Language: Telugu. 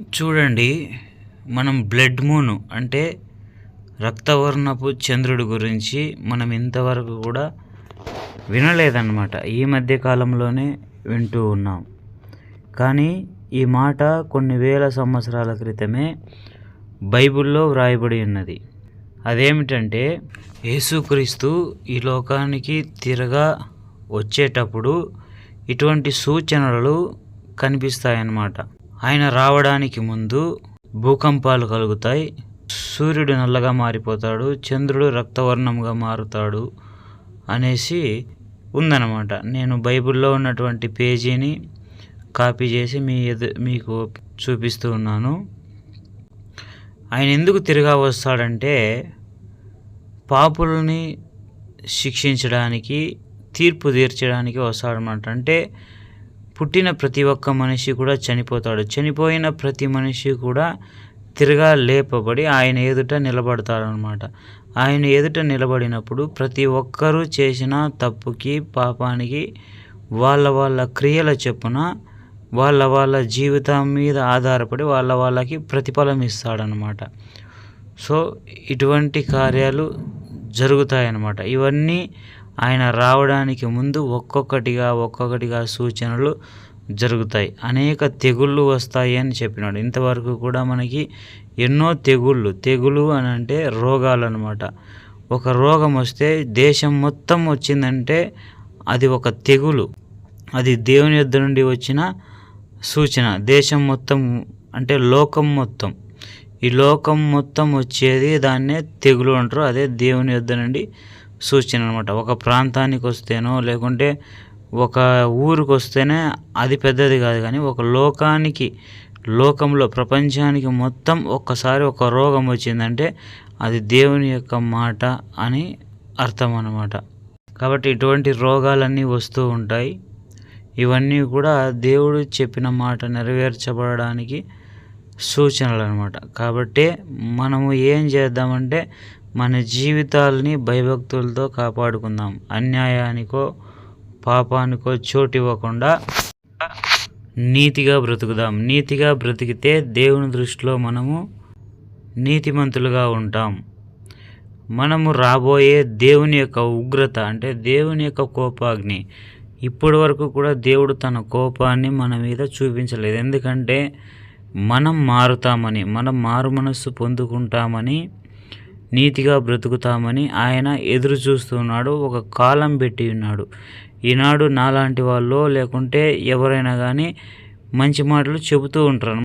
చూడండి మనం బ్లడ్ మూన్ అంటే రక్తవర్ణపు చంద్రుడి గురించి మనం ఇంతవరకు కూడా వినలేదన్నమాట. ఈ మధ్య కాలంలోనే వింటూ ఉన్నాం. కానీ ఈ మాట కొన్ని వేల సంవత్సరాల క్రితమే బైబిల్లో వ్రాయబడి ఉన్నది. అదేమిటంటే యేసుక్రీస్తు ఈ లోకానికి తిరగా వచ్చేటప్పుడు ఇటువంటి సూచనలు కనిపిస్తాయన్నమాట. ఆయన రావడానికి ముందు భూకంపాలు కలుగుతాయి. సూర్యుడు నల్లగా మారిపోతాడు చంద్రుడు రక్తవర్ణంగా మారుతాడు అనేసి ఉందన్నమాట. నేను బైబిల్లో ఉన్నటువంటి పేజీని కాపీ చేసి మీ ఎదు మీకు చూపిస్తూ ఉన్నాను. ఆయన ఎందుకు తిరిగా వస్తాడంటే పాపులని శిక్షించడానికి తీర్పు తీర్చడానికి వస్తాడనమాట అంటే పుట్టిన ప్రతి ఒక్క మనిషి కూడా చనిపోతాడు. చనిపోయిన ప్రతి మనిషి కూడా తిరగా లేపబడి ఆయన ఎదుట నిలబడతాడనమాట ఆయన ఎదుట నిలబడినప్పుడు ప్రతి ఒక్కరూ చేసిన తప్పుకి పాపానికి వాళ్ళ వాళ్ళ క్రియల చొప్పున వాళ్ళ వాళ్ళ జీవితం మీద ఆధారపడి వాళ్ళ వాళ్ళకి ప్రతిఫలం ఇస్తాడనమాట సో ఇటువంటి కార్యాలు జరుగుతాయన్నమాట. ఇవన్నీ ఆయన రావడానికి ముందు ఒక్కొక్కటిగా ఒక్కొక్కటిగా సూచనలు జరుగుతాయి. అనేక తెగుళ్ళు వస్తాయి అని చెప్పినాడు. ఇంతవరకు కూడా మనకి ఎన్నో తెగుళ్ళు తెగులు అని అంటే రోగాలు అనమాట ఒక రోగం వస్తే దేశం మొత్తం వచ్చిందంటే అది ఒక తెగులు. అది దేవుని యొద్ద నుండి వచ్చిన సూచన. దేశం మొత్తం అంటే లోకం మొత్తం. ఈ లోకం మొత్తం వచ్చేది దాన్నే తెగులు అంటారు. అదే దేవుని యొద్ద నుండి సూచన అనమాట ఒక ప్రాంతానికి వస్తేనో లేకుంటే ఒక ఊరికి వస్తేనే అది పెద్దది కాదు కానీ ఒక లోకానికి లోకంలో ప్రపంచానికి మొత్తం ఒక్కసారి ఒక రోగం వచ్చిందంటే అది దేవుని యొక్క మాట అని అర్థం అన్నమాట కాబట్టి ఇటువంటి రోగాలన్నీ వస్తూ ఉంటాయి. ఇవన్నీ కూడా దేవుడు చెప్పిన మాట నెరవేర్చబడడానికి సూచనలు అనమాట కాబట్టి మనము ఏం చేద్దామంటే మన జీవితాలని భయభక్తులతో కాపాడుకుందాం. అన్యాయానికో పాపానికో చోటు ఇవ్వకుండా నీతిగా బ్రతుకుదాం. నీతిగా బ్రతికితే దేవుని దృష్టిలో మనము నీతిమంతులుగా ఉంటాం. మనము రాబోయే దేవుని యొక్క ఉగ్రత అంటే దేవుని యొక్క కోపాగ్ని. ఇప్పటి వరకు కూడా దేవుడు తన కోపాన్ని మన మీద చూపించలేదు. ఎందుకంటే మనం మారుతామని మనం మారు మనస్సు పొందుకుంటామని నీతిగా బ్రతుకుతామని ఆయన ఎదురు చూస్తున్నాడు ఒక కాలం పెట్టి ఉన్నాడు. ఈనాడు నాలాంటి వాళ్ళు లేకుంటే ఎవరైనా కానీ మంచి మాటలు చెబుతూ ఉంటారు.